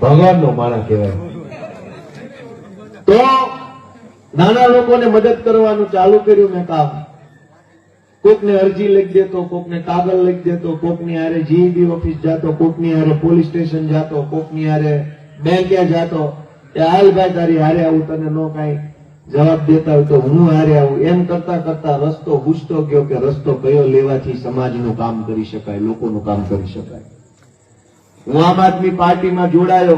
ભગવાનનો માણસ કહેવાય. તો નાના લોકોને મદદ કરવાનું ચાલુ કર્યું મેં કામ. કોકને અરજી લખી દેતો, કોકને કાગળ લખી દેતો, કોકની હારે જીઈબી ઓફિસ જાતો, કોકની હારે પોલીસ સ્ટેશન જાતો, કોકની હારે બેંકે જાતો. કે હાલ ભાઈ તારી હારે આવું, તને નો કાંઈ જવાબ દેતા હોય તો હું હારે આવું. એમ કરતા કરતા રસ્તો પૂછતો ગયો કે રસ્તો કયો લેવાથી સમાજનું કામ કરી શકાય, લોકોનું કામ કરી શકાય. હું આમ આદમી પાર્ટીમાં જોડાયો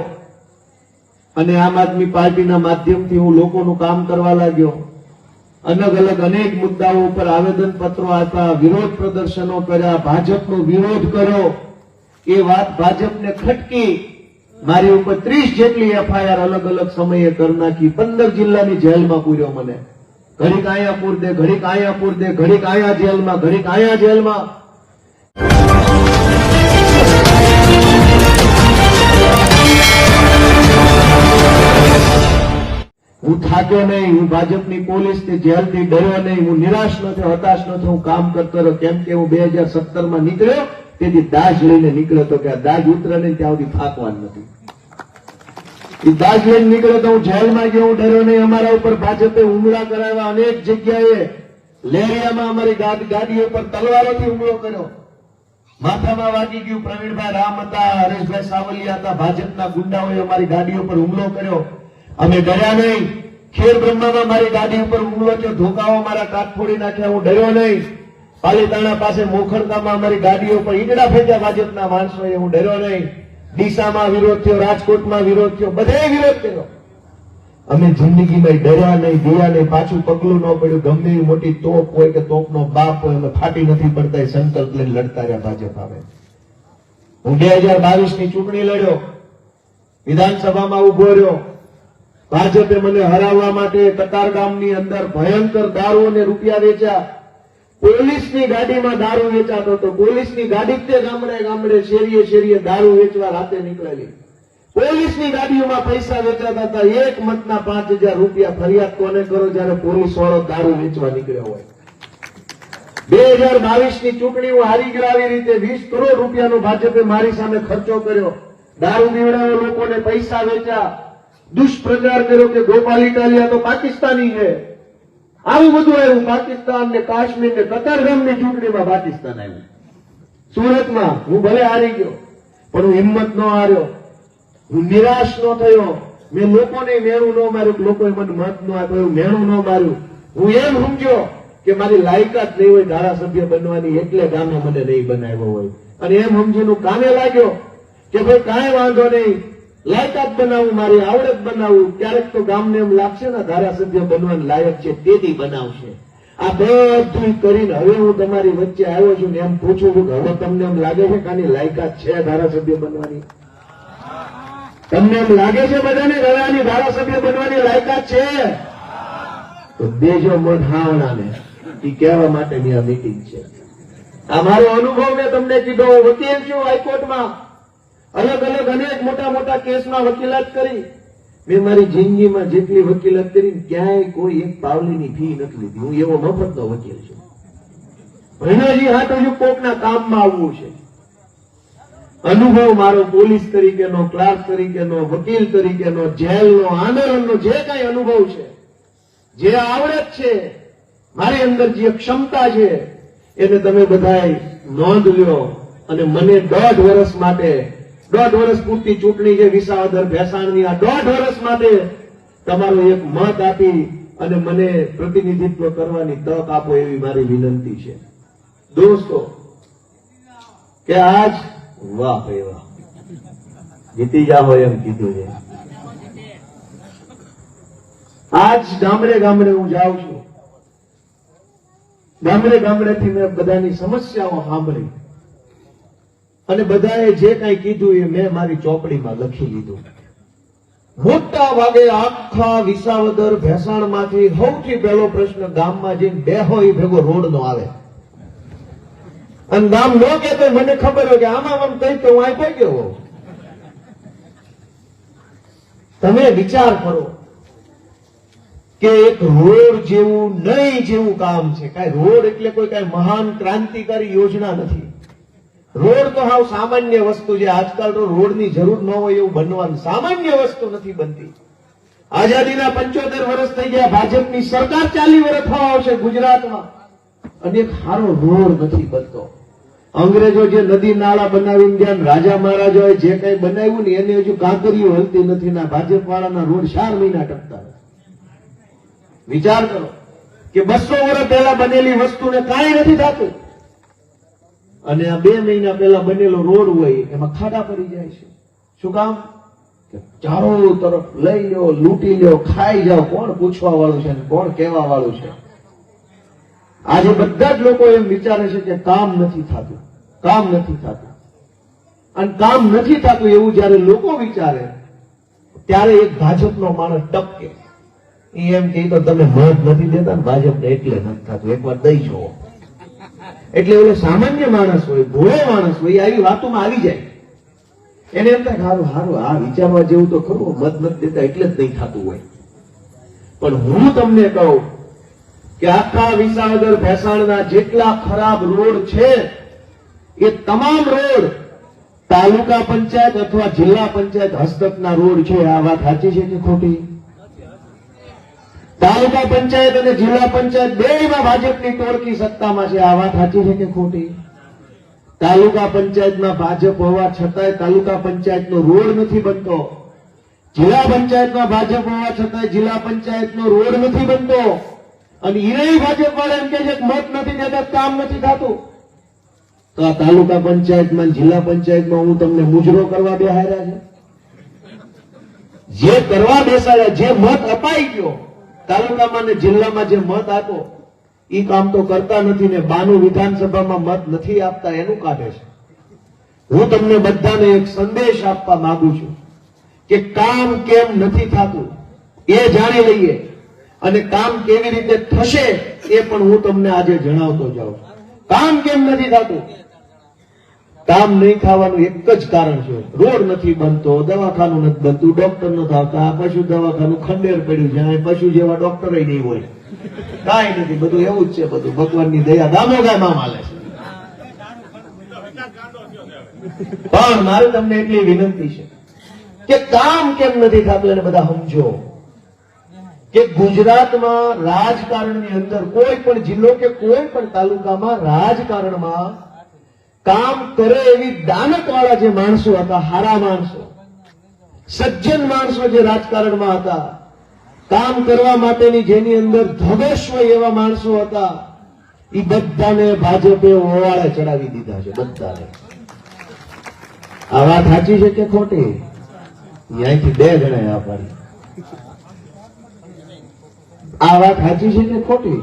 અને આમ આદમી પાર્ટીના માધ્યમથી હું લોકોનું કામ કરવા લાગ્યો. અલગ અલગ અનેક મુદ્દાઓ ઉપર આવેદન પત્રો આપ્યા, વિરોધ પ્રદર્શનો કર્યા, ભાજપનો વિરોધ કર્યો. એ વાત ભાજપને ખટકી. મારી ઉપર ત્રીસ જેટલી એફઆઈઆર અલગ અલગ સમયે કરી નાખી. પંદર જિલ્લાની જેલમાં પૂર્યો મને. ઘડીક આયા પૂર દે, ઘડીક આયા પૂર દે, ઘડીક આયા જેલમાં, ઘડીક આયા જેલમાં. હું થાક્યો નહીં, હું ભાજપની પોલીસ જેલથી ડર્યો નહીં, હું નિરાશ ન હતાશ ન હું કામ કરતો રહ્યો. કેમ કે હું બે માં નીકળ્યો, તેથી દાજ લઈને નીકળ્યો તો કે દાજ ઉતરે નહીં, ત્યાં સુધી નથી. એ દાજ લઈને નીકળ્યો તો હું જેલમાં ગયો, હું ડર્યો નહીં, અમારા ઉપર ભાજપે હુમલા કરાવ્યા અનેક જગ્યાએ. લેરિયામાં અમારી ગાડીઓ પર તલવારોથી હુમલો કર્યો. માથામાં વાગી ગયું, પ્રવીણભાઈ રામ હતા, હરેશભાઈ સાવલિયા હતા, ભાજપના ગુંડાઓએ અમારી ગાડીઓ પર હુમલો કર્યો. અમે ડર્યા નહીં. ખેર બ્રહ્મામાં મારી ગાડી ઉપર હુમલો થયો, ધોકાઓ મારા કાચ ફોડી નાખ્યા, હું ડર્યો નહીં. પાલીતાણા પાસે મોખરતામાં અમારી ગાડીઓ પર ઈંટડા ફેંક્યા ભાજપના માણસોએ હું ડર્યો નહીં. ડીસામાં વિરોધ થયો, રાજકોટમાં વિરોધ થયો, બધે વિરોધ કર્યો. અમે જિંદગીમાં ડર્યા નહીં, ગયા નહીં, પાછું પગલું ન પડ્યું, ગમે એવી મોટી તોપ હોય કે તોપનો બાપ હોય, અમે ફાટી નથી પડતા, એ સંકલ્પ લઈને લડતા રહ્યા ભાજપ આવે. હું બે હજાર બાવીસની ચૂંટણી લડ્યો, વિધાનસભામાં ઊભો રહ્યો ભાજપે મને હરાવવા માટે કતારગામની અંદર ભયંકર દારૂ અને રૂપિયા વેચ્યા. પોલીસની ગાડીમાં દારૂ વેચાતો હતો. પોલીસની ગાડી તે ગામડે ગામડે શેરીએ શેરીએ દારૂ વેચવા રાતે નીકળેલી. પોલીસની ગાડીઓમાં પૈસા વેચાતા હતા. એક મતના પાંચ રૂપિયા ફરિયાદ કોને કરો જયારે પોલીસ વાળો દારૂ વેચવા નીકળ્યો હોય? બે હજાર બાવીસની ચૂંટણીઓ હારી ગયો આવી રીતે વીસ કરોડ રૂપિયાનો ભાજપે મારી સામે ખર્ચો કર્યો. દારૂ પીવડાવ્યો લોકોને પૈસા વેચ્યા. દુષ્પ્રચાર કર્યો કે ગોપાલ ઇટાલિયા તો પાકિસ્તાની છે. આવું બધું આવ્યું. પાકિસ્તાન ને કાશ્મીર ને કતારગામની ચૂંટણીમાં પાકિસ્તાન આવ્યું. સુરતમાં હું ભલે હારી ગયો, પણ હું હિંમત ન હાર્યો. હું નિરાશ ન થયો. મેં લોકોને મેણું ન માર્યું લોકોએ મને મત ન આપ્યો, એવું ન માર્યું. હું એમ સમજ્યો કે મારી લાયકાત નહીં હોય, ધારાસભ્ય બનવાની એટલે ગામે મને નહીં બનાવ્યો હોય. અને એમ સમજીને કામે લાગ્યો કે ભાઈ કાંઈ વાંધો નહીં. લાયકાત બનાવું, મારી આવડત બનાવું, ક્યારેક તો ગામને એમ લાગશે ને, ધારાસભ્ય બનવાનું લાયક છે તેથી બનાવશે. આ બધું કરીને હવે હું તમારી વચ્ચે આવ્યો છું ને એમ પૂછું છું કે હવે તમને એમ લાગે છે કે આની લાયકાત છે ધારાસભ્ય બનવાની? તમને એમ લાગે છે બધાને હવે આની ધારાસભ્ય બનવાની લાયકાત છે? તો દેજો મન હાવણાને એ કહેવા માટેની આ મીટિંગ છે. આ મારો અનુભવ મેં તમને કીધો વકીલ છું હાઈકોર્ટમાં. અલગ અલગ અનેક મોટા મોટા કેસમાં વકીલાત કરી. મેં મારી જિંદગીમાં જેટલી વકીલાત કરી ક્યાંય કોઈ એક પાવલીની ફી નથી લીધી. હું એવો મફતનો વકીલ છું. ભૈણાજી હા તો હજુ કોકના કામમાં આવવું છે. અનુભવ મારો પોલીસ તરીકેનો, ક્લાર્ક તરીકેનો, વકીલ તરીકેનો, જેલનો, આંદોલનનો જે કઈ અનુભવ છે, જે આવડત છે, મારી અંદર જે ક્ષમતા છે, એને તમે બધાએ નોંધ લ્યો અને મને દોઢ વર્ષ માટે દોઢ વર્ષ પૂરતી ચૂંટણી છે, વિસાવદર ભેસાણની. આ દોઢ વર્ષ માટે તમારો એક મત આપી અને મને પ્રતિનિધિત્વ કરવાની તક આપો એવી મારી વિનંતી છે. દોસ્તો, કે આજ વાહ વાહ. જીતી જાઓ એમ કીધું છે. આજ ગામડે ગામડે હું જાઉં છું. ગામડે ગામડેથી મેં બધાની સમસ્યાઓ સાંભળી. અને બધાએ જે કાંઈ કીધું એ મેં મારી ચોપડીમાં લખી લીધું. મોટા ભાગે આખા વિસાવદર ભેસાણમાંથી સૌથી પહેલો પ્રશ્ન ગામમાં જઈને બેહો એ ભેગો રોડ નો આવે. અને ગામ નો કે તો મને ખબર હોય કે આમાં આમ કઈ તો હું આ ગયો તમે વિચાર કરો કે એક રોડ જેવું નહીં જેવું કામ છે. કાંઈ રોડ એટલે કોઈ કાંઈ મહાન ક્રાંતિકારી યોજના નથી. રોડ તો હાવ સામાન્ય વસ્તુ છે. આજકાલ તો રોડની જરૂર ન હોય એવું બનવાનું સામાન્ય વસ્તુ નથી બનતી. આઝાદીના પંચોતેર વર્ષ થઈ ગયા. ભાજપની સરકાર ચાલી વર્ષ થવા આવશે ગુજરાતમાં. અને સારો રોડ નથી બનતો. અંગ્રેજો જે નદી નાળા બનાવીને ગયા રાજા મહારાજાએ જે કઈ બનાવ્યું ને એને હજુ કાંકરીઓ હલતી નથી ના ભાજપ વાળાના રોડ ચાર મહિના ટકતા વિચાર કરો કે બસો વર્ષ પહેલા બનેલી વસ્તુને કાંઈ નથી થતું. અને આ બે મહિના પહેલા બનેલો રોડ હોય એમાં ખાડા પડી જાય છે. શું કામ? ચારો તરફ લઈ લો લૂંટી લો ખાઈ જાઓ. કોણ પૂછવા વાળું છે કોણ કહેવા વાળું છે? આજે બધા જ લોકો એમ વિચારે છે કે કામ નથી થતું કામ નથી થતું. અને કામ નથી થતું એવું જયારે લોકો વિચારે ત્યારે એક ભાજપનો માણસ ટપકે. એમ કે તો તમે મત નથી દેતા ને ભાજપને એટલે નથી થતું. એકવાર દઈ જુઓ. એટલે ઓલો સામાન્ય માણસ હોય, ભોળો માણસ હોય આવી વાતોમાં આવી જાય. એને એમ થાય સારું સારું આ વિચારવા જેવું તો ખરું મત મત દેતા, એટલે જ નહીં થતું હોય. પણ હું તમને કહું કે આખા વિસાવદર ભેસાણના જેટલા ખરાબ રોડ છે, એ તમામ રોડ તાલુકા પંચાયત અથવા જિલ્લા પંચાયત હસ્તકના રોડ છે. આ વાત સાચી છે કે ખોટી? તાલુકા પંચાયત અને જિલ્લા પંચાયત બેયમાં ભાજપની ટોળકી સત્તામાં છે. આ વાત સાચી છે કે ખોટી? તાલુકા પંચાયતમાં ભાજપ હોવા છતાંય તાલુકા પંચાયતનો રોડ નથી બનતો. જિલ્લા પંચાયતમાં ભાજપ હોવા છતાંય જિલ્લા પંચાયતનો રોડ નથી બનતો. અને ઈરેય ભાજપ વાળા એમ કે છે મત નથી દેતા, કામ નથી થતું. તો આ તાલુકા પંચાયતમાં જિલ્લા પંચાયતમાં હું તમને મુજરો કરવા બેહાર્યા છે. જે કરવા બેસાડ્યા, જે મત અપાઈ ગયો તાલુકામાં ને જિલ્લામાં જે મત આપો, ઈ કામ તો કરતા નથી ને બાનું વિધાનસભામાં મત નથી આપતા, એનું કાઢે છે. હું તમને બધાને એક સંદેશ આપવા માંગુ છું કે કામ કેમ નથી થતું, એ જાણી લઈએ અને કામ કેવી રીતે થશે એ પણ હું તમને આજે જણાવતો જાઉં કામ કેમ નથી થતું? કામ નહીં ખાવાનું એક જ કારણ છે. રોડ નથી બનતો, દવાખાનું નથી બનતું ડોક્ટર નથી આવતા પશુ દવાખાનું ખંડેર પડ્યું છે પશુ જેવા ડોક્ટર નહીં હોય. કાંઈ નથી, બધું એવું જ છે બધું. ભગવાનની દયા દામો ગાયમાં છે. પણ મારે તમને એટલી વિનંતી છે કે કામ કેમ નથી થતું એને બધા સમજો. કે ગુજરાતમાં રાજકારણની અંદર કોઈ પણ જિલ્લો કે કોઈ પણ તાલુકામાં રાજકારણમાં કામ કરે એવી દાનત વાળા જે માણસો હતા, હારા માણસો, સજ્જન માણસો જે રાજકારણમાં હતા, કામ કરવા માટેની જેની અંદર ધગશ હોય એવા માણસો હતા એ બધાને ભાજપે ઓવાળે ચડાવી દીધા છે, બધાને. આ વાત સાચી છે કે ખોટી? અહીંયાથી બે જણા વ્યાપારી આ વાત સાચી છે કે ખોટી?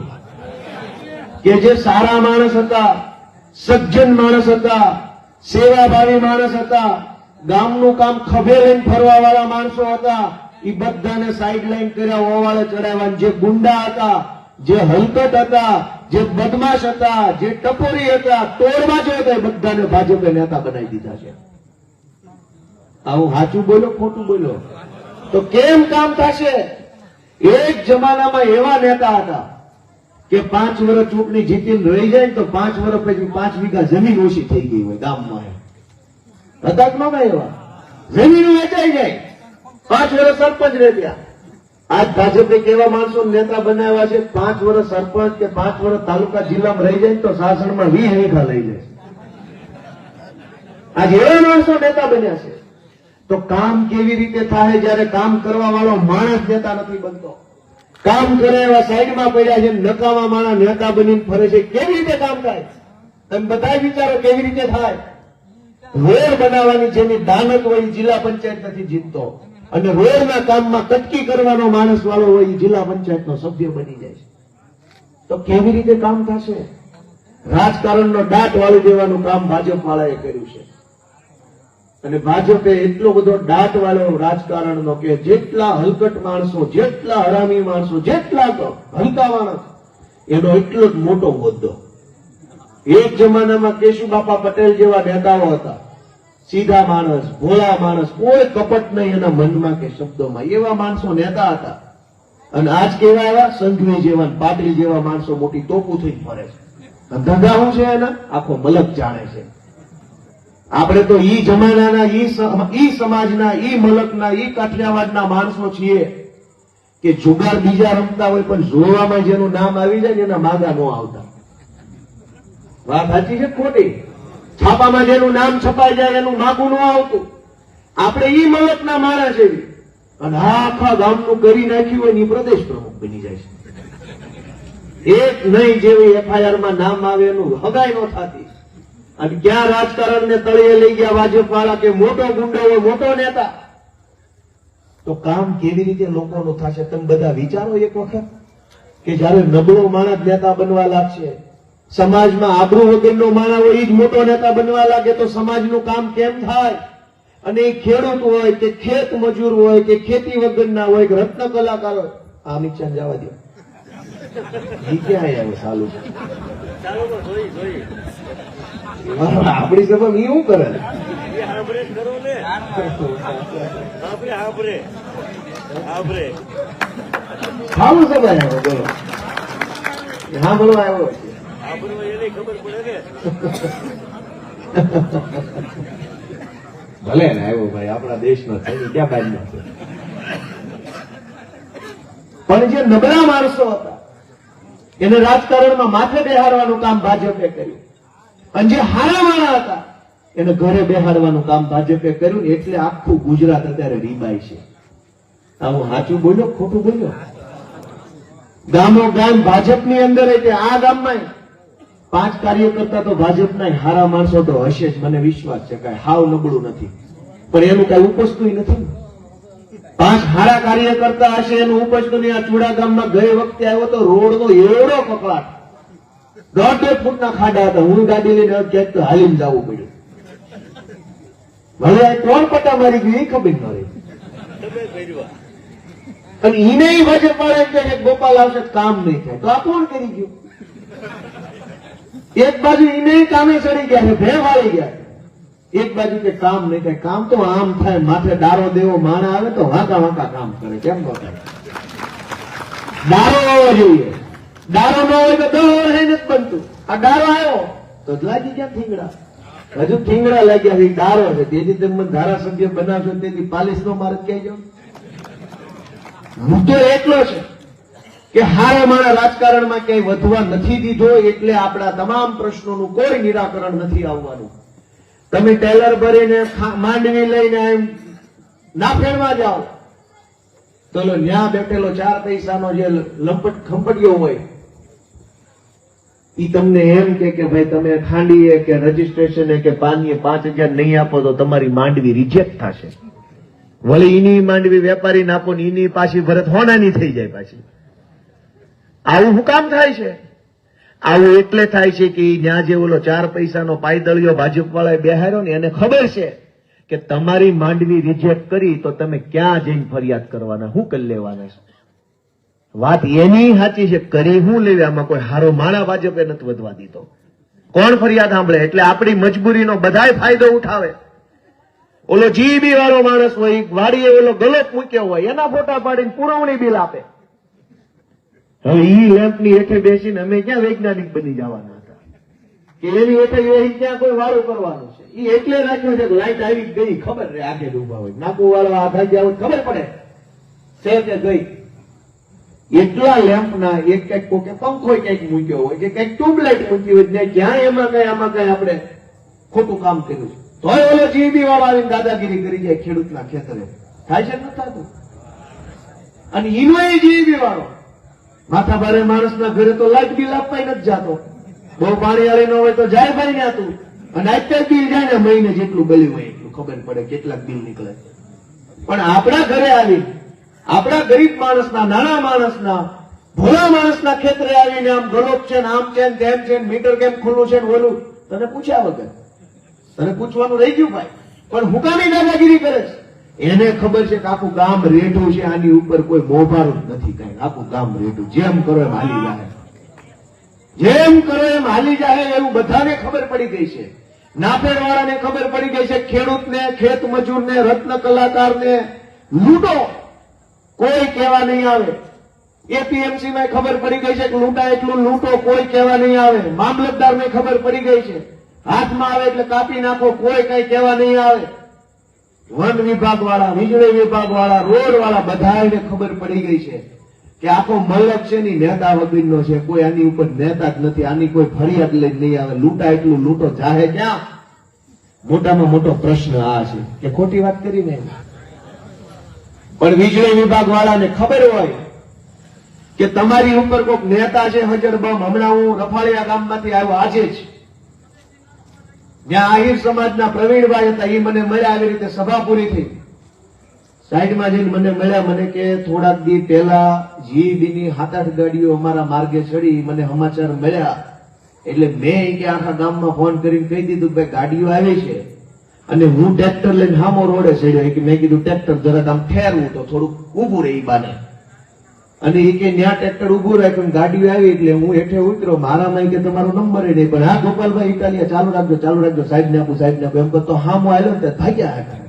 કે જે સારા માણસ હતા સજ્જન માણસ હતા, સેવાભાવી માણસ હતા, ગામનું કામ ખભે લઈને ફરવા વાળા માણસો હતા એ બધાને સાઈડ લાઈન કર્યા, ઓવાળે ચડાવ્યા. જે ગુંડા હતા, જે હલકટ હતા, જે બદમાશ હતા, જે ટપોરી હતા તોડબાજો હતા એ બધાને ભાજપે નેતા બનાવી દીધા છે. આવું સાચું બોલો, ખોટું બોલો? તો કેમ કામ થશે? એક જમાનામાં એવા નેતા હતા કે પાંચ વર્ષ ચૂંટણી જીતીને રહી જાય તો પાંચ વર્ષ પછી પાંચ વીઘા જમીન ઓછી થઈ ગઈ હોય ગામમાં. હતા જ એવા. જમીન વેચાઈ જાય. પાંચ વર્ષ સરપંચ રહી ગયા આજ ભાજપે કેવા માણસો નેતા બનાવ્યા છે? પાંચ વર્ષ સરપંચ કે પાંચ વર્ષ તાલુકા જિલ્લામાં રહી જાય તો શાસનમાં વીસ હેઠા લઈ જાય આજ એવા માણસો નેતા બન્યા છે. તો કામ કેવી રીતે થાય? જ્યારે કામ કરવા વાળો માણસ નેતા નથી બનતો. કામ કરે એવા સાઈડમાં પડ્યા છે નકામા માણસ નેતા બનીને ફરે છે. કેવી રીતે કામ થાય? તમે બધા વિચારો કેવી રીતે થાય? રોડ બનાવવાની જેની દાનત હોય જિલ્લા પંચાયત નથી જીતતો. અને રોડના કામમાં કટકી કરવાનો માણસ વાળો હોય એ જિલ્લા પંચાયતનો સભ્ય બની જાય છે. તો કેવી રીતે કામ થશે? રાજકારણનો દાટ વાળી દેવાનું કામ ભાજપ વાળાએ કર્યું છે. અને ભાજપે એટલો બધો દાટ વાળો રાજકારણનો કે જેટલા હલકટ માણસો, જેટલા હરામી માણસો, જેટલા હલકા માણસ, એનો એટલો જ મોટો હોદ્દો. એક જમાનામાં કેશુબાપા પટેલ જેવા નેતાઓ હતા. સીધા માણસ, ભોળા માણસ, કોઈ કપટ નહીં એના મનમાં કે શબ્દોમાં. એવા માણસો નેતા હતા. અને આજ કેવા એવા સંઘવી જેવા ને પાટીલ જેવા માણસો મોટી તોપું થઈ ફરે છે. ધંધા શું છે એના? આખો મલક જાણે છે. આપણે તો ઈ જમાનાના, ઈ સમાજના, ઈ મલકના, ઈ કાઠિયાવાડના માણસો છીએ કે જુગાર બીજા રમતા હોય પણ જોવામાં જેનું નામ આવી જાય એના માગા ન આવતા. વાત સાચી છે ખોટી? છાપામાં જેનું નામ છપાઈ જાય એનું માગું ન આવતું. આપણે ઈ મલકના મારા છે અને આખા ગામનું કરી નાખ્યું હોયની પ્રદેશ પ્રમુખ બની જાય છે. એક નહીં જેવી એફઆઈઆરમાં નામ આવે એનું હગાઈ ન થતી. અને ક્યાં રાજકારણ ને તળિયે લઈ ગયા ભાજપ વાળા કે મોટો ગુંડો હોય મોટો નેતા? તો કામ કેવી રીતે લોકોનું થશે? તમે બધા વિચારો એક વખત કે જયારે નબળો માણસ નેતા બનવા લાગશે, સમાજમાં આબરૂ વગરનો માણસ હોય એ જ મોટો નેતા બનવા લાગે, તો સમાજનું કામ કેમ થાય? અને એ ખેડૂત હોય કે ખેત મજૂર હોય કે ખેતી વગરના હોય, કે રત્ન કલાકાર હોય, આ શાહ જવા દો. ક્યાં આવ્યો સાલું? આપણી સભા ઈ શું કરે? એ સારું સભા આવ્યો બોલો. હા બોલો આવ્યો. ભલે ને આવ્યો ભાઈ આપણા દેશનો છે ક્યાં બાજનો છે? પણ જે નબળા માણસો હતા એને રાજકારણમાં માથે બેહારવાનું કામ ભાજપે કર્યું. અને જે હારા માણા હતા. એને ઘરે બેહાડવાનું કામ ભાજપે કર્યું, એટલે આખું ગુજરાત અત્યારે રીબાય છે. આ હું સાચું બોલ્યો ખોટું બોલ્યો? ગામો ગામ ભાજપની અંદર આ ગામમાં પાંચ કાર્યકર્તા તો ભાજપના હારા માણસો તો હશે જ, મને વિશ્વાસ છે કઈ હાવ નબળું નથી. પણ એનું કઈ ઉપજતું નથી પાંચ હારા કાર્યકર્તા હશે, એનું ઉપજતું નહીં. આ ચુડા ગામમાં ગયે વખતે આવ્યો તો રોડનો એવડો કકળાટ દોઢ દોઢ ફૂટના ખાડા હતા. હું ગાડી લઈને ક્યાંક તો હાલીને જવું પડ્યું. ભલે ત્રણ પટ્ટા મારી ગયું, એ ખબર ન રહી. ભાજપ વાળા એમ કે ગોપાલ આવશે, કામ નહીં થાય. તો આ કોણ કરી ગયું? એક બાજુ એને કામે ચડી ગયા છે, ભે વાળી ગયા એક બાજુ કે કામ નહીં થાય. કામ તો આમ થાય, માથે દારો દેવો, માણા આવે તો વાંકા વાંકા કામ કરે. કેમ ન થાય? હોવો જોઈએ. દારો ન હોય તો દહ હે નથી બનતું. આ દારો આવ્યો તો લાગી ગયા ઠીંગડા હજુ ઠીંગડા લાગ્યા છે દારો છે. તેથી તમે ધારાસભ્ય બનાવશો તેથી પાલિશ નો માર્ગ ક્યાંય જાવ તો એટલો છે કે હારે મારા રાજકારણમાં ક્યાંય વધવા નથી દીધો એટલે આપણા તમામ પ્રશ્નોનું કોઈ નિરાકરણ નથી આવવાનું. તમે ટેલર ભરીને માંડવી લઈને એમ ના ફેરવા જાઓ. ચલો ન્યા બેઠેલો ચાર પૈસાનો જે લંપટ ખંપડિયો હોય ઈ તમને એમ કે કે ભાઈ તમે ખાંડીએ કે રજીસ્ટ્રેશને કે પાનીએ પાંચ હજાર નહીં આપો તો તમારી માંડવી રિજેક્ટ થશે. વળી ઈની માંડવી વેપારીને આપો ને ઈની પાછી ભરત હોનાની થઈ જાય પાછી. આવું હું કામ થાય છે? આવું એટલે થાય છે કે ન્યા જે ઓલો ચાર પૈસાનો પાયદળિયો ભાજપવાળાએ બેહાર્યો ને એને ખબર છે કે તમારી માંડવી રિજેક્ટ કરી તો તમે ક્યાં જઈને ફરિયાદ કરવાના? હું કરી લેવાના છો? વાત એની સાચી છે, કરી હું લેવી, આમાં કોઈ હારો માણા ભાજપે નથી વધવા દીધો. કોણ ફરિયાદ સાંભળે? એટલે આપણી મજબૂરીનો બધાય ફાયદો ઉઠાવે. ઓલો જીબી વાળો માણસ હોય, વાડીએ ઓલો ગલત મૂક્યો હોય, એના ફોટા પાડીને પુરવણી બિલ આપે. હવે ઈ લેમ્પની હેઠે બેસીને અમે ક્યાં વૈજ્ઞાનિક બની જવાના હતા? કે એની હેઠે બેસી ક્યાં કોઈ વાળું કરવાનું છે? ઈ એટલે રાખ્યો છે કે લાઈટ આવી ગઈ, ખબર રે આગળ ઊભા હોય. નાકુ વાળો આ ભાગ્યા હોય ખબર પડે. સેવ ગઈ એટલા લેમ્પના એક કંઈક કોકે પંખો કંઈક મૂક્યો હોય કે કંઈક ટ્યુબલાઇટ મૂકી હોય જ્યાં એમાં કઈ, આમાં કઈ આપણે ખોટું કામ કર્યું છે. તોય ઓલો જીબી વાળો આવીને દાદાગીરી કરી જાય ખેડૂતના ખેતરે. થાય છે નથી થતું અને એનો એ જીબી વાળો માથા ભારે માણસના ઘરે તો લાઈટ બિલ આપવાય નથી જાતો. બહુ પાણી વાળી ન હોય તો જાય ભાઈ ને તું અને અત્યારે બિલ જાય ને મહિને જેટલું બલ્યું હોય એટલું. ખબર પડે કેટલાક બિલ નીકળે. પણ આપણા ઘરે આવી આપણા ગરીબ માણસના, નાના માણસના, ભોળા માણસના ખેતરે આવીને આમ ગલોપ છે આમ છે તેમ છે મીટર કેમ ખુલ્લું છે ઓલું? તને પૂછ્યા વગર. તને પૂછવાનું રહી ગયું ભાઈ. પણ હુકામી દાદાગીરી કરે છે? એને ખબર છે કે આખું ગામ રેઢું છે, આની ઉપર કોઈ મોભારું નથી કઈ. આખું ગામ રેઢું. જેમ કરો એમ હાલી જાય. જેમ કરો એમ હાલી જાય એવું બધાને ખબર પડી ગઈ છે. નાપેડ વાળાને ખબર પડી ગઈ છે ખેડૂતને, ખેત મજૂરને, રત્ન કલાકારને લૂંટો. કોઈ કહેવા નહીં આવે. એપીએમસી માં ખબર પડી ગઈ છે કે લૂંટા એટલું લૂંટો કોઈ કહેવા નહીં આવે. મામલતદાર ને ખબર પડી ગઈ છે. હાથમાં આવે એટલે કાપી નાખો, કોઈ કઈ કહેવા નહીં આવે. વન વિભાગ વાળા વીજળી વિભાગ વાળા રોડ વાળા બધાને ખબર પડી ગઈ છે કે આખો મલક છે ની નેતા વગરનો છે. કોઈ આની ઉપર નેતા જ નથી. આની કોઈ ફરિયાદ લઈને નહીં આવે. લૂંટા એટલું લૂંટો જાહે ક્યાં? મોટામાં મોટો પ્રશ્ન આ છે. કે ખોટી વાત કરી ને? પણ વીજળી વિભાગ વાળાને ખબર હોય કે તમારી ઉપર કોઈક નેતા છે, હજર બમ, હમણાં હું રફાળિયા ગામમાંથી આવ્યો, આજે જ. ત્યાં આહિર સમાજના પ્રવીણભાઈ હતા એ મને મળ્યા આવી રીતે સભા પૂરી થઈ સાઈડમાં જઈને મને મળ્યા, મને કે થોડાક દી પહેલા જી ની સાત આઠ ગાડીઓ અમારા માર્ગે ચડી મને સમાચાર મળ્યા. એટલે મેં કે આખા ગામમાં ફોન કરીને કહી દીધું કે ગાડીઓ આવી છે. અને હું ટ્રેક્ટર લઈને હામો રોડે ચડ્યો. કે મેં કીધું, ટ્રેક્ટર જરાક આમ ઠેરવું તો થોડુંક ઊભું રહે બાને. અને એ કે ત્યાં ટ્રેક્ટર ઉભું રાખ્યું ગાડીઓ આવી એટલે હું હેઠે ઉતર્યો. મારામાં કે તમારો નંબર નહીં. પણ હા, ગોપાલભાઈ ઇટાલિયા, ચાલુ રાખજો ચાલુ રાખજો. સાહેબ ને આપું, સાહેબ ને આપું. એમ કરતો હામો આવ્યો ને ભાગ્યા હતા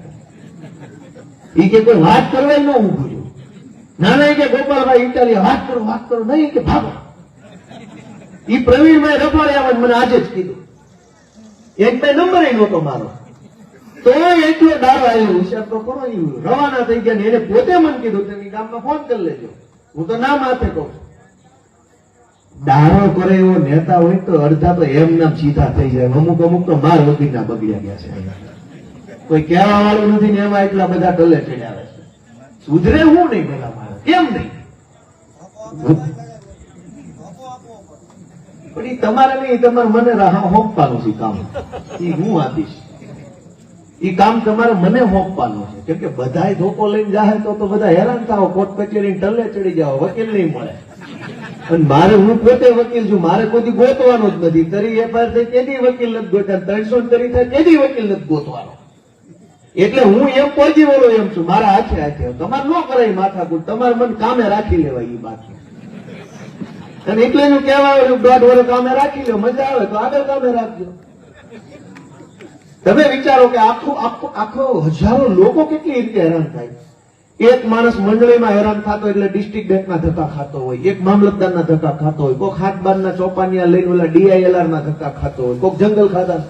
ઈ કે, કોઈ વાત કરવા ન ઊભું રહ્યું. ના ના કે, ગોપાલભાઈ ઇટાલિયા, વાત કરો વાત કરો. નહીં કે, ભાગો. એ પ્રવીણભાઈ રફાળિયામાં મને આજે જ કીધું. એક બે નંબર નહોતો મારો. તો એટલો દારો આવ્યો હોશિયાર તો કરો રવાના થઈ ગયા ને એને પોતે મને કીધું કે ગામમાં ફોન કરી લેજો. હું તો ના માથે કહું. દારો કરે એવો નેતા હોય તો અડધા તો એમ નામ સીધા થઈ જાય. અમુક અમુક તો માર વકીલના બગડ્યા ગયા છે. કોઈ કહેવા વાળું નથી ને એમાં એટલા બધા ટલે ચડ્યા છે. સુધરે હું નહીં પેલા મારે? કેમ નહીં? પણ એ તમારે નહીં તમારે મને રાહ હોંપવાનું છે કામ. એ હું આપીશ. ઈ કામ તમારે મને હોંપવાનું છે. કેમ કે બધા ધોકો લઈને જાહે તો બધા હેરાન થાવ કોર્ટ કચેરી ટલ્લે ચડી જાવ વકીલ નહીં મળે. અને મારે હું પોતે વકીલ છું. મારે કોઈ ગોતવાનો જ નથી. તરી એ પાસે કેદી વકીલ નથી ગોતા ત્રણસો તરી થાય, કેદી વકીલ નથી ગોતવાનો? એટલે હું એમ પહોંચી વળો એમ છું. મારા હાથે હાથે તમારે ન કરાય માથાકૂટ. તમારે મને કામે રાખી લેવાય એ બાકી. અને એટલે એનું કહેવાય દોઢ વર્ષ કામે રાખી લો મજા આવે તો આગળ કામે રાખજો. તમે વિચારો કે આખું આખું હજારો લોકો કેટલી રીતે હેરાન થાય? એક માણસ મંડળીમાં હેરાન થતો એટલે ડિસ્ટ્રિક્ટ બેંકના ધક્કા ખાતો હોય, એક મામલતદારના ધક્કા ખાતો હોય કોઈક હાથ બારના ચોપાનિયા લઈને ઓલા ડીઆઈએલઆર ના ધક્કા ખાતો હોય કોઈક જંગલ ખાતા.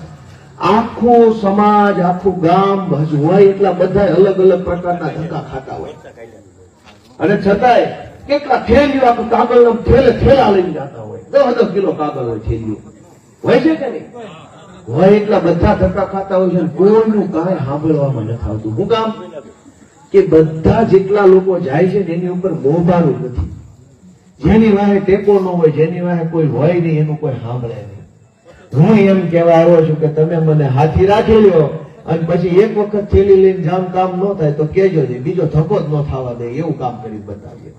આખું સમાજ, આખું ગામ, ભજવાય એટલા બધા અલગ અલગ પ્રકારના ધક્કા ખાતા હોય. અને છતાંય કેટલા થેલીઓ આખું કાગળ થેલે, થેલા લઈને જતા હોય. દસ દસ કિલો કાગળ હોય થેલીઓ. હોય છે કે નહીં? હોય એટલા બધા ધક્કા ખાતા હોય છે કોઈનું કાંઈ સાંભળવામાં નથી આવતું હું કામ કે બધા જેટલા લોકો જાય છે એની ઉપર મોબારું નથી. જેની વાહે ટેકો ન હોય, જેની વાહે કોઈ હોય નહીં, એનું કોઈ સાંભળે નહીં. હું એમ કહેવા આવ્યો છું કે તમે મને હાથી રાખી લ્યો અને પછી એક વખત થેલી લઈને જામ કામ ન થાય તો કેજો નહીં, બીજો ધક્કો જ ન થવા દે, એવું કામ કરી બતાવીએ.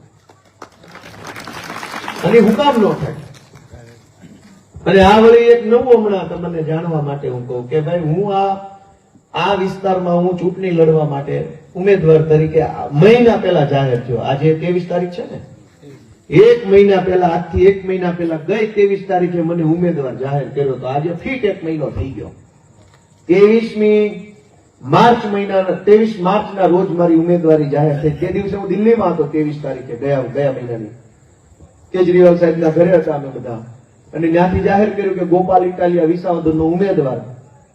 અને હું કામ ન થાય. અને આ વળી એક નવું હમણાં તમને જાણવા માટે હું કહું કે ભાઈ હું આ આ વિસ્તારમાં હું ચૂંટણી લડવા માટે ઉમેદવાર તરીકે મહિના પહેલા જાહેર થયો. આજે ત્રેવીસ તારીખ છે ને? એક મહિના પહેલા, આજથી એક મહિના પહેલા ગઈ ત્રેવીસ તારીખે મને ઉમેદવાર જાહેર કર્યો તો આજે ફીટ એક મહિનો થઈ ગયો. ત્રેવીસમી માર્ચ મહિનાના, ત્રેવીસ માર્ચના રોજ મારી ઉમેદવારી જાહેર થઈ. તે દિવસે હું દિલ્હીમાં હતો, ત્રેવીસ તારીખે, ગયા ગયા મહિનાની. કેજરીવાલ સાહેબના ઘરે હતા અમે બધા. અને ત્યાંથી જાહેર કર્યું કે ગોપાલ ઇટાલિયા વિસાવદરનો ઉમેદવાર.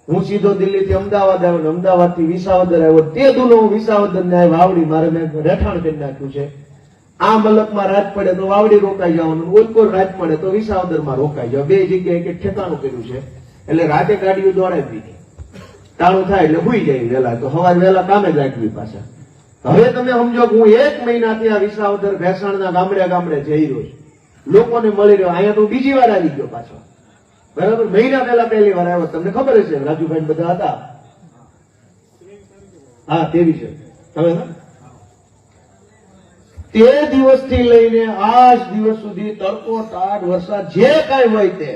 હું સીધો દિલ્હીથી અમદાવાદ આવ્યો અને અમદાવાદથી વિસાવદર આવ્યો. તે દુનો હું વિસાવદર ને વાવડી મારે મેં રહેઠાણ કરી નાખ્યું છે. આ મલકમાં રાત પડે તો વાવડી રોકાઈ જવાનું, ઓલકોર રાત પડે તો વિસાવદરમાં રોકાઈ જવા. બે જગ્યાએ કે ઠેકાણું કર્યું છે. એટલે રાતે ગાડીઓ દોડાવી તાળું થાય એટલે હુઈ જાય વહેલા. તો સવારે વહેલા કામે રાખવી પાછા. હવે તમે સમજો હું એક મહિનાથી આ વિસાવદર, ભેસાણના ગામડે ગામડે જઈ રહ્યો છું. લોકોને મળી રહ્યો. અહીંયા તો બીજી વાર આવી ગયો પાછો. બરાબર? મહિના પહેલા પહેલી વાર આવ્યો. તમને ખબર હશે રાજુભાઈ બધા હતા. હા તેવી છે. તે દિવસથી લઈને આજ દિવસ સુધી તડકો તાડ વરસાદ જે કાંઈ હોય તે,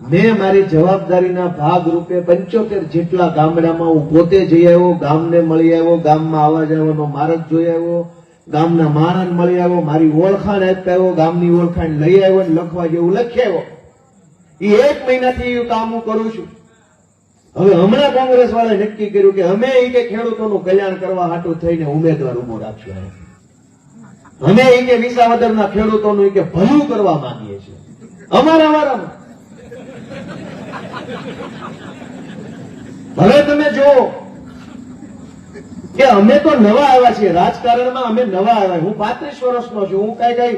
મેં મારી જવાબદારીના ભાગ રૂપે પંચોતેર જેટલા ગામડામાં હું પોતે જઈ આવ્યો, ગામને મળી આવ્યો, ગામમાં આવવા જવાનો માર્ગ જોઈ આવ્યો. ગામના માણસ મળી આવ્યો, મારી ઓળખાણ આપતા ગામની ઓળખાણ લઈ આવ્યો લખવા જેવું લખી આવ્યો. એ એક મહિનાથી કામ કરું છું. હવે હમણાં કોંગ્રેસ વાળા નક્કી કર્યું કે અમે એ કે ખેડૂતોનું કલ્યાણ કરવા હાટું થઈને ઉમેદવાર ઊભો રાખશું અમે એ કે વિસાવદરના ખેડૂતોનું કે ભલું કરવા માંગીએ છીએ. અમારા વારામાં. હવે તમે જુઓ કે અમે તો નવા આવ્યા છીએ. રાજકારણમાં અમે નવા આવ્યા. હું પાંત્રીસ વર્ષનો છું. હું કઈ કઈ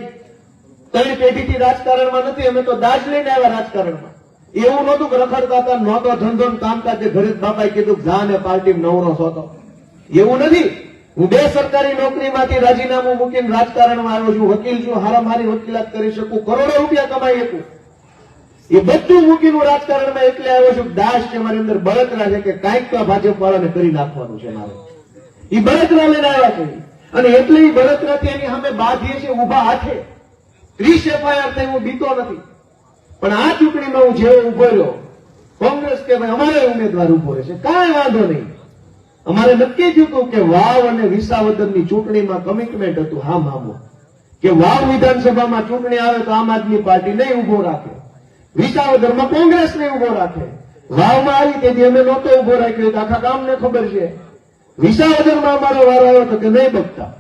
ત્રણ પેઢીથી રાજકારણમાં નથી. અમે તો દાજ લઈને આવ્યા રાજકારણમાં. એવું નહોતું રખડતા હતા, નહોતો ધંધો કામકાજ. ઘરે બાપાએ કીધું જા ને પાર્ટી નવરો હતો એવું નથી. હું બે સરકારી નોકરીમાંથી રાજીનામું મૂકીને રાજકારણમાં આવ્યો છું. વકીલ છું. હારા મારી વકીલાત કરી શકું. કરોડો રૂપિયા કમાઈ શકું. એ બધું મૂકીને હું રાજકારણમાં એટલે આવ્યો છું. દાસ છે મારી અંદર બળતરા છે કે કાંઈક તો ભાજપ વાળાને કરી નાખવાનું છે મારે. એ બળતરા લઈને આવ્યા છે. અને એટલે એ બળતરાથી એની સામે બાધીએ છે ઊભા હાથે. ત્રીસ એફઆઈઆર થઈ હું બીતો નથી. પણ આ ચૂંટણીમાં હું જેવો ઊભો રહ્યો, કોંગ્રેસ કે ભાઈ અમારે ઉમેદવાર ઊભો રહેશે, કાંઈ વાંધો નહીં. અમારે નક્કી થયું હતું કે વાવ અને વિસાવદરની ચૂંટણીમાં કમિટમેન્ટ હતું, હા મામો. કે વાવ વિધાનસભામાં ચૂંટણી આવે તો આમ આદમી પાર્ટી નહીં ઊભો રાખે. વિસાવદરમાં કોંગ્રેસ નહીં ઊભો રાખે. વાવમાં આવી તેથી અમે નહોતો ઊભો રાખ્યો આખા ગામને ખબર છે. વિસાવદરમાં અમારો વારો આવ્યો તો કે નહીં બગતા